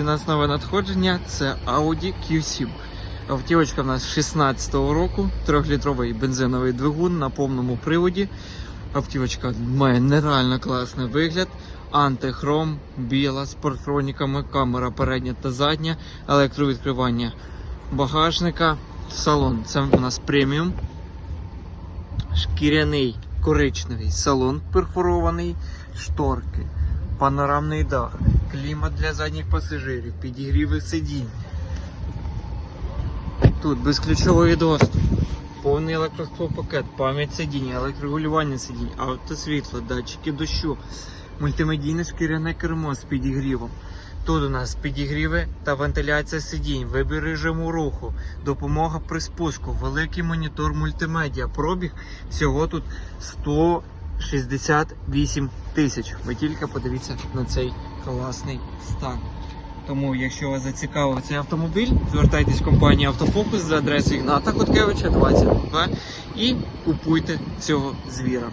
У нас нове надходження це Audi Q7. Автівочка в нас 16-го року, 3-літровий бензиновий двигун на повному приводі. Автівочка має нереально класний вигляд. Антихром, біла з парктроніками, камера передня та задня, електровідкривання багажника, салон. Це у нас преміум. Шкіряний коричневий салон перфорований, шторки, панорамний дах, клімат для задніх пасажирів, підігріви сидінь. Тут безключовий доступ, повний електросклопакет, пам'ять сидіння, електрорегулювання сидінь, автосвітло, датчики дощу, мультимедійне шкіряне кермо з підігрівом. Тут у нас підігріви та вентиляція сидінь, вибір режиму руху, допомога при спуску, великий монітор мультимедіа. Пробіг всього тут 168 тисяч. Ви тільки подивіться на цей класний стан. Тому, якщо вас зацікавив цей автомобіль, звертайтесь в компанію Автофокус за адресою Ігната Куткевича 22 і купуйте цього звіра.